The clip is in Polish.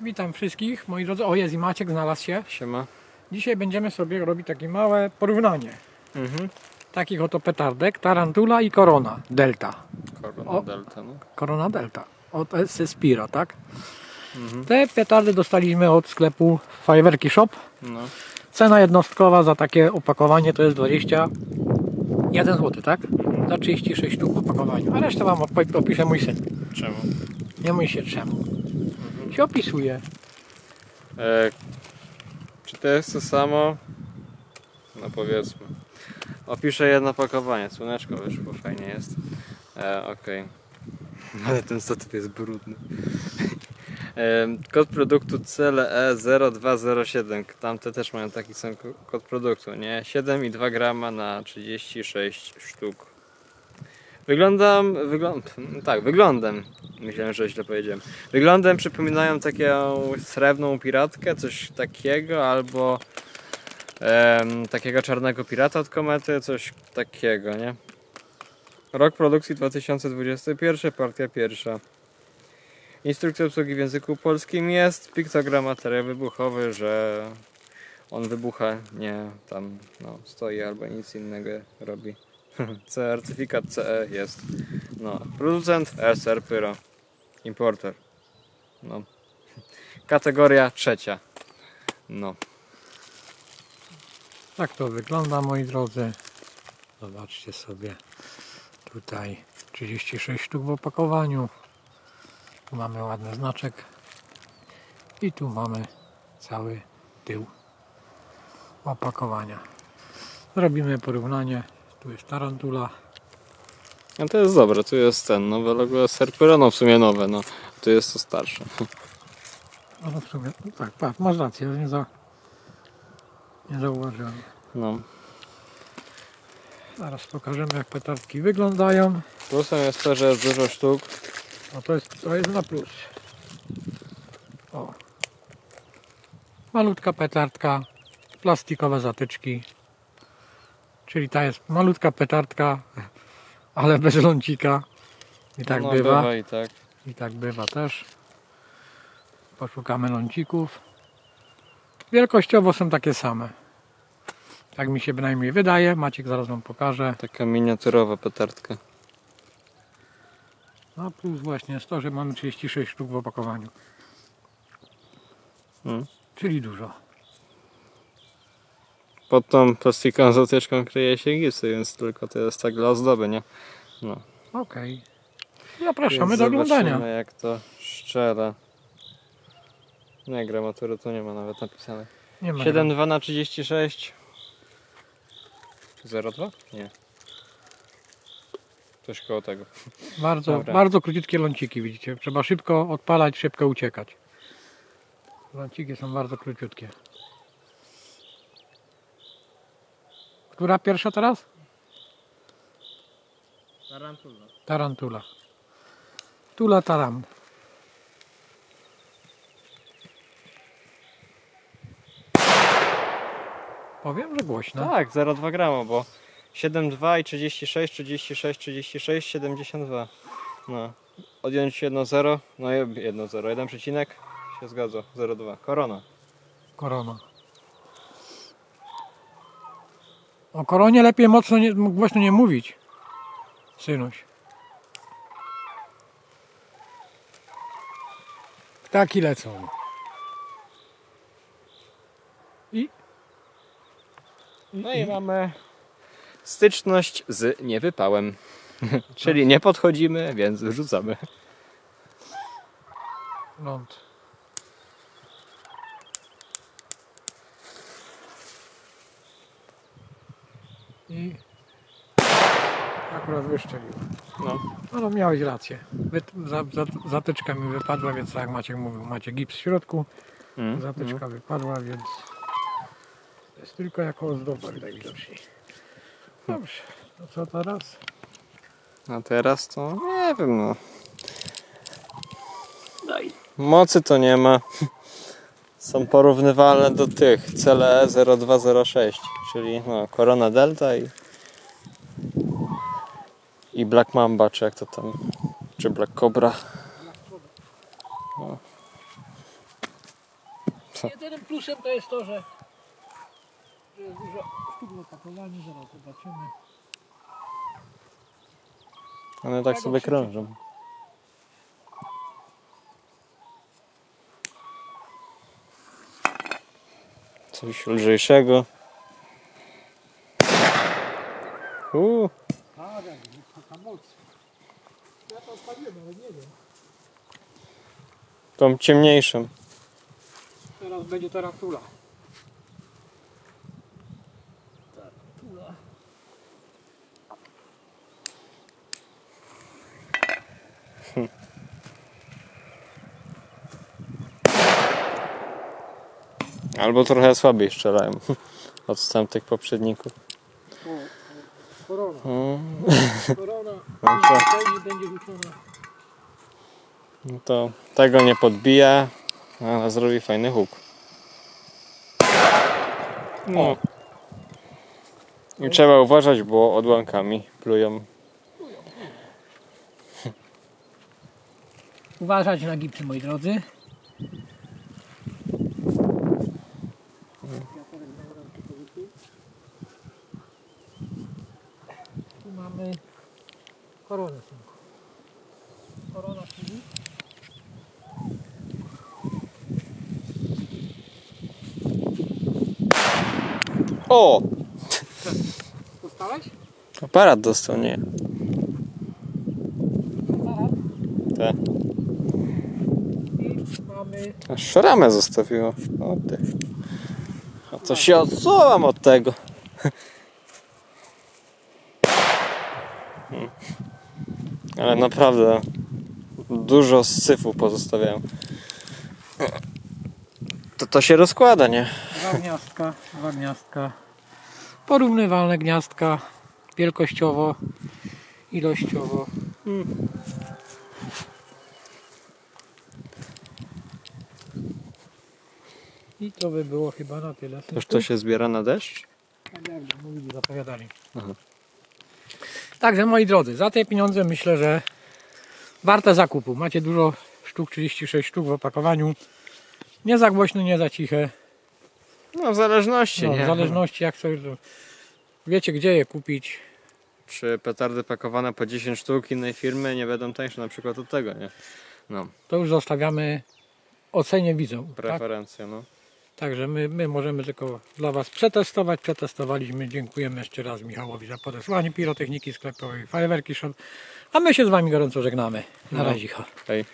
Witam wszystkich, moi drodzy. O, jest i Maciek, znalazł się. Siema. Dzisiaj będziemy sobie robić takie małe porównanie Mhm. takich oto petardek, Tarantula i Corona Delta. Korona O. Delta, no. Corona Delta. Od Spiro, tak? Mhm. Te petardy dostaliśmy od sklepu Fajerwerki Shop. no. Cena jednostkowa za takie opakowanie to jest 21 zł, tak? Za 36 sztuk w opakowaniu. A resztę wam op- opisze mój syn. Czemu? Nie mój się czemu. Się opisuje. E, czy to jest to samo? No powiedzmy. Opiszę jedno pakowanie. Słoneczko wyszło, fajnie jest. E, Okej. Ale ten statyw jest brudny. E, kod produktu E CLE 0207. Tamte też mają taki sam ko- kod produktu, nie? 7,2 grama na 36 sztuk. Wyglądam, wygląd, tak, wyglądem. Myślałem, że źle powiedziałem. Wyglądem przypominają taką srebrną piratkę, coś takiego, albo em, takiego czarnego pirata od komety, coś takiego, nie? Rok produkcji 2021, partia pierwsza. Instrukcja obsługi w języku polskim jest, piktogram materiał wybuchowy, że on wybucha, nie tam no, stoi albo nic innego robi. Certyfikat CE jest. No, producent SR Pyro. Importer. No. Kategoria trzecia. No. Tak to wygląda, moi drodzy. Zobaczcie sobie. Tutaj 36 sztuk w opakowaniu. Tu mamy ładny znaczek. I tu mamy cały tył opakowania. Zrobimy porównanie. Tu jest tarantula. No to jest dobre, tu jest ten nowe logo SR Pyro, no w sumie nowe, no. Tu jest to starsze. No to w sumie, no tak, patrz, masz rację, nie, za, nie zauważyłem. No. Zaraz pokażemy jak petardki wyglądają. Plusem jest to, że jest dużo sztuk. No to jest, to jest na plus. O. Malutka petardka, plastikowe zatyczki. Czyli ta jest malutka petardka, ale bez lącika. I tak no, bywa. i tak. I tak bywa też. Poszukamy lącików. Wielkościowo są takie same. Tak mi się bynajmniej wydaje. Maciek zaraz wam pokaże. Taka miniaturowa petardka. No plus właśnie jest to, że mamy 36 sztuk w opakowaniu. Mm. Czyli dużo. Pod tą plastikową zatyczką kryje się gipsy, więc tylko to jest tak dla ozdoby, nie? No. Okej. Zapraszamy Więc do oglądania. Zobaczymy jak to szczere. Nie, gramatury tu nie ma nawet napisane. Nie ma. 7,2 na 36. 0,2? Nie. Coś koło tego. Bardzo, Dobra. bardzo króciutkie ląciki, widzicie. Trzeba szybko odpalać, szybko uciekać. Ląciki są bardzo króciutkie. Która pierwsza teraz? Tarantula. Tula taram. Powiem, że głośno. Tak, 0,2 grama, bo 7,2 i 36, 36, 36, 72. No. Odjąć 1,0, no i 1,0, 1 przecinek się zgadza, 0,2. Korona. Korona. O koronie lepiej mocno nie, głośno nie mówić. Synuś. Ptaki lecą. I? No i mamy styczność z niewypałem. Czyli nie podchodzimy, więc rzucamy. Ląd. I akurat wyszczelił. No. No, no miałeś rację. Wy, za, za, zatyczka mi wypadła, więc tak jak Maciek mówił, macie gips w środku. Mm. Zatyczka wypadła, więc to jest tylko jako ozdoba najwidoczniej. Dobrze, to co teraz? A teraz to nie wiem no. Daj. Mocy to nie ma. Są porównywalne do tych CLE 0206, czyli no, Corona Delta i i Black Mamba, czy jak to tam, czy Black Cobra. No. Jedynym plusem to jest to, że, że jest dużo sztuk w opakowaniu, zaraz zobaczymy. One tak sobie krążą. Coś lżejszego. Uuu, tą ciemniejszą. Teraz będzie tarantula. Tarantula. Albo trochę słabiej strzelają od tamtych poprzedników. O, korona. Mm, Korona. No to- Tutaj nie będzie rzucona. no to tego nie podbija, ale zrobi fajny huk. No. I trzeba uważać, bo odłamkami plują. Uważać na gipsy, moi drodzy. Koronę. synku. Korona TV. O! Dostałeś? Aparat dostał, nie? Aparat. Tak. I mamy Aż szramę zostawiło. O ty. A to się odsuwam od tego. Hmm. Ale naprawdę dużo syfu pozostawiałem. To to się rozkłada, nie? dwa gniazdka, dwa gniazdka. Porównywalne gniazdka wielkościowo, ilościowo. I to by było chyba na tyle. Toż to się zbiera na deszcz? Tak jak mówili, zapowiadali. Aha. Także moi drodzy, za te pieniądze myślę, że warte zakupu. Macie dużo sztuk, 36 sztuk w opakowaniu. Nie za głośno, nie za ciche. No w zależności, No, nie? w zależności jak sobie wiecie gdzie je kupić. Czy petardy pakowane po 10 sztuk innej firmy nie będą tańsze na przykład od tego, nie? No, To już zostawiamy ocenie widzów. Tak? no. Także my, my możemy tylko dla Was przetestować. Przetestowaliśmy. Dziękujemy jeszcze raz Michałowi za podesłanie pirotechniki sklepowej Fajerwerki Shop. A my się z Wami gorąco żegnamy. Na No. razie. Hej.